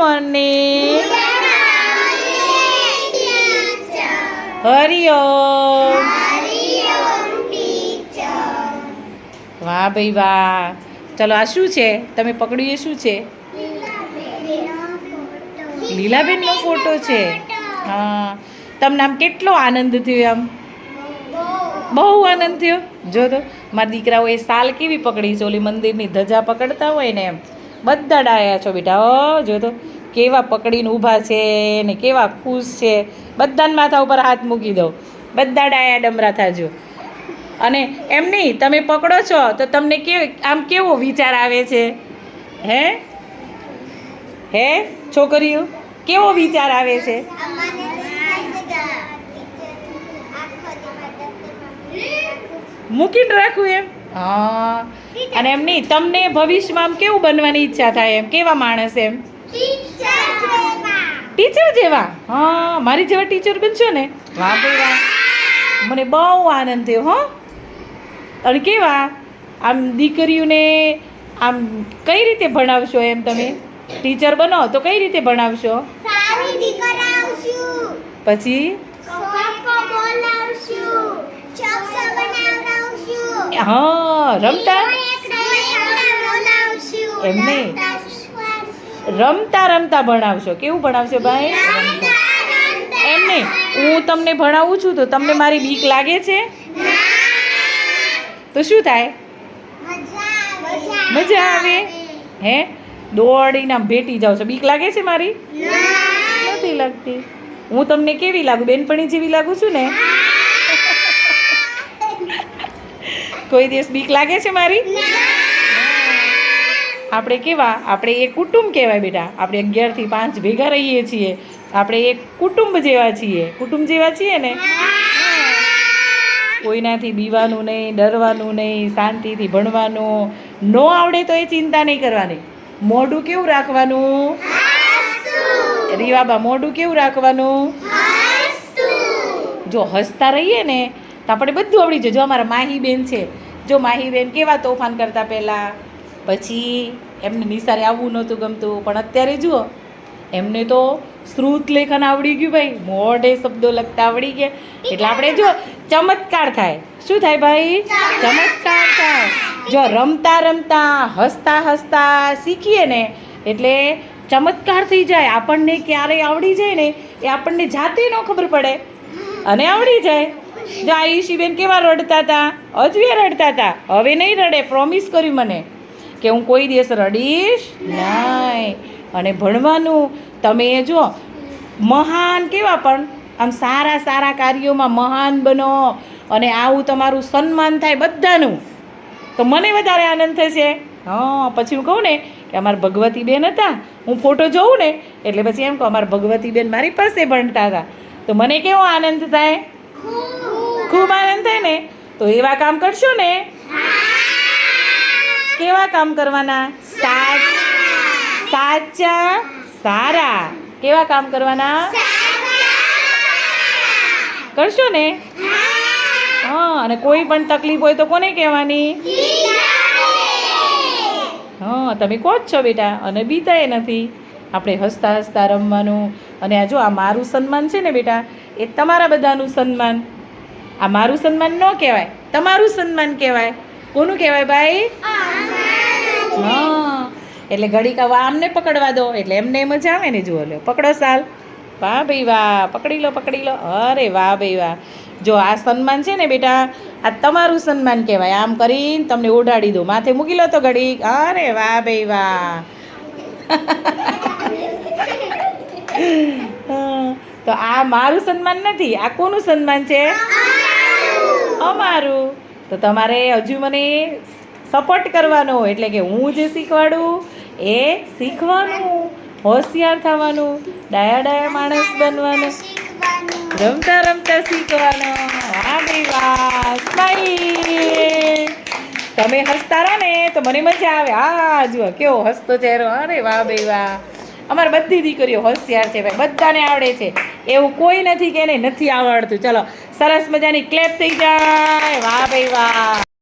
Morning Hariom વાહ ભાઈ વાહ. ચલો આ શું છે? તમે પકડ્યું એ શું છે? લીલાબેનનો ફોટો છે. હા. તમને આમ કેટલો આનંદ થયો આમ? બહુ આનંદ થયો? જો તો મારા દીકરાઓએ સાલ કેવી પકડી છે? ઓલી મંદિરની ધજા પકડતા હોય ને એમ. બધા ડાયા છો બેટા, હો, જો તો. કેવા પકડીને ઊભા છે ને કેવા ખુશ છે. બધાને માથા ઉપર હાથ મૂકી દો બધા ડાયા ડમરા થાજો. અને એમ નહીં, તમે પકડો છો તો તમને કે, આમ કેવો વિચાર આવે છે? હે? હે, છોકરીઓ, કેવો વિચાર આવે છે? મૂકીને રાખવું એમ? હા. અને એમ નહીં તમને ભવિષ્યમાં આમ કેવું બનવાની ઈચ્છા થાય એમ? કેવા માણસ એમ? ટીચર જેવા? હા મારી જેવા ટીચર બનશો ને? વાહ ભાઈ વાહ. મને બહુ આનંદ થયો હો. અને કેવા? આમ દીકરીઓને આમ કઈ રીતે ભણાવશો એમ તમે? ટીચર બનો તો કઈ રીતે ભણાવશો? પછી? હા રમતા? એમને રમતા રમતા ભણાવશો. કેવું ભણાવશો ભાઈ? એમ નહીં હું તમને ભણાવું છું તો તમને મારી બીક લાગે છે? તો શું થાય? મજા આવે. હે? દોડીને ભેટી જાવ છો. બીક લાગે છે મારી? નથી લાગતી. હું તમને કેવી લાગુ? બેનપણી જેવી લાગુ છું ને? કોઈ દિવસ બીક લાગે છે મારી? આપણે કેવા? આપણે એ કુટુંબ કહેવાય બેટા. આપણે અગિયારથી પાંચ ભેગા રહીએ છીએ. આપણે એક કુટુંબ જેવા છીએ. કુટુંબ જેવા છીએ ને? કોઈનાથી બીવાનું નહીં ડરવાનું નહીં શાંતિથી ભણવાનું. ન આવડે તો એ ચિંતા નહીં કરવાની. મોઢું કેવું રાખવાનું? રીવાબા મોઢું કેવું રાખવાનું? જો હસતા રહીએ ને તો આપણે બધું આવડી જાય. જો અમારા માહીબેન છે. જો માહીબેન કેવા તોફાન કરતા પહેલાં? પછી એમને નિસારે આવવું નહોતું ગમતું, પણ અત્યારે જુઓ, એમને તો શ્રુત લેખન આવડી ગયું ભાઈ. મોઢે શબ્દો લખતા આવડી ગયા. એટલે આપણે જો ચમત્કાર થાય. શું થાય ભાઈ? ચમત્કાર થાય. જો રમતા રમતા, હસતા હસતા શીખીએ ને, એટલે ચમત્કાર થઈ જાય. આપણને ક્યારે આવડી જાય ને, એ આપણને જાતે ન ખબર પડે. અને આવડી જાય. જો આયુષીબેન કેવા રડતા હતા? અજવે રડતા હતા. હવે નહીં રડે પ્રોમિસ કર્યું મને. કે હું કોઈ દિવસ રડીશ નહીં. અને ભણવાનું, તમે જો મહાન કેવા પણ, આમ સારા સારા કાર્યોમાં મહાન બનો અને આવું તમારું સન્માન થાય બધાનું, તો મને વધારે આનંદ થશે. હા, પછી હું કહું ને કે અમારા ભગવતીબેન હતા, હું ફોટો જોઉં ને, એટલે પછી એમ કહું, અમારા ભગવતીબેન મારી પાસે ભણતા હતા. તો મને કેવો આનંદ થાય? ખૂબ આનંદ થાય ને. તો એવા કામ કરશો ને કેવા કામ કરવાના? સાચ. સારા. કેવા કામ કરવાના? કરશો ને? હા, અને કોઈ પણ તકલીફ હોય તો કોને કહેવાની? હા, તમે કહો છો બેટા, અને બીતાય નથી. આપણે હસતા હસતા રમવાનું, અને આ જો આ મારું સન્માન છે ને બેટા, એ તમારા બધાનું સન્માન. આ મારું સન્માન ન કહેવાય, તમારું સન્માન કહેવાય. કોનું કહેવાય ભાઈ? હા. એટલે ઘડીક હવે આમને પકડવા દો. એટલે એમને મજા આવે ને જુઓ લો. પકડો સાલ. વાહ ભાઈ વાહ. પકડી લો પકડી લો. અરે વાહ ભાઈ વાહ. જો આ સન્માન છે ને બેટા આ તમારું સન્માન કહેવાય. આમ કરીને તમને ઓઢાડી દો માથે મૂકી લો તો ઘડીક. અરે વાહ ભાઈ વાહ. તો આ મારું સન્માન નથી આ કોનું સન્માન છે? અમારું. તો તમારે હજુ મને સપોર્ટ કરવાનો એટલે કે હું જે શીખવાડું એ શીખવાનું, હોશિયાર થવાનું, ડાયા ડાયા માણસ બનવાનું, રમતા રમતા શીખવાનું. વાહ સ્માઈલ તમે હસતા રહો ને તો મને મજા આવે. આ જુઓ, કેવો હસતો ચહેરો. અરે વાહ ભાઈ વાહ. અમારે બધી દીકરીઓ હોશિયાર છે ભાઈ, બધાને આવડે છે. એવું કોઈ નથી કે એને નથી આવડતું. ચલો, સરસ મજાની ક્લેપ થઈ જાય. વાહ ભાઈ વાહ.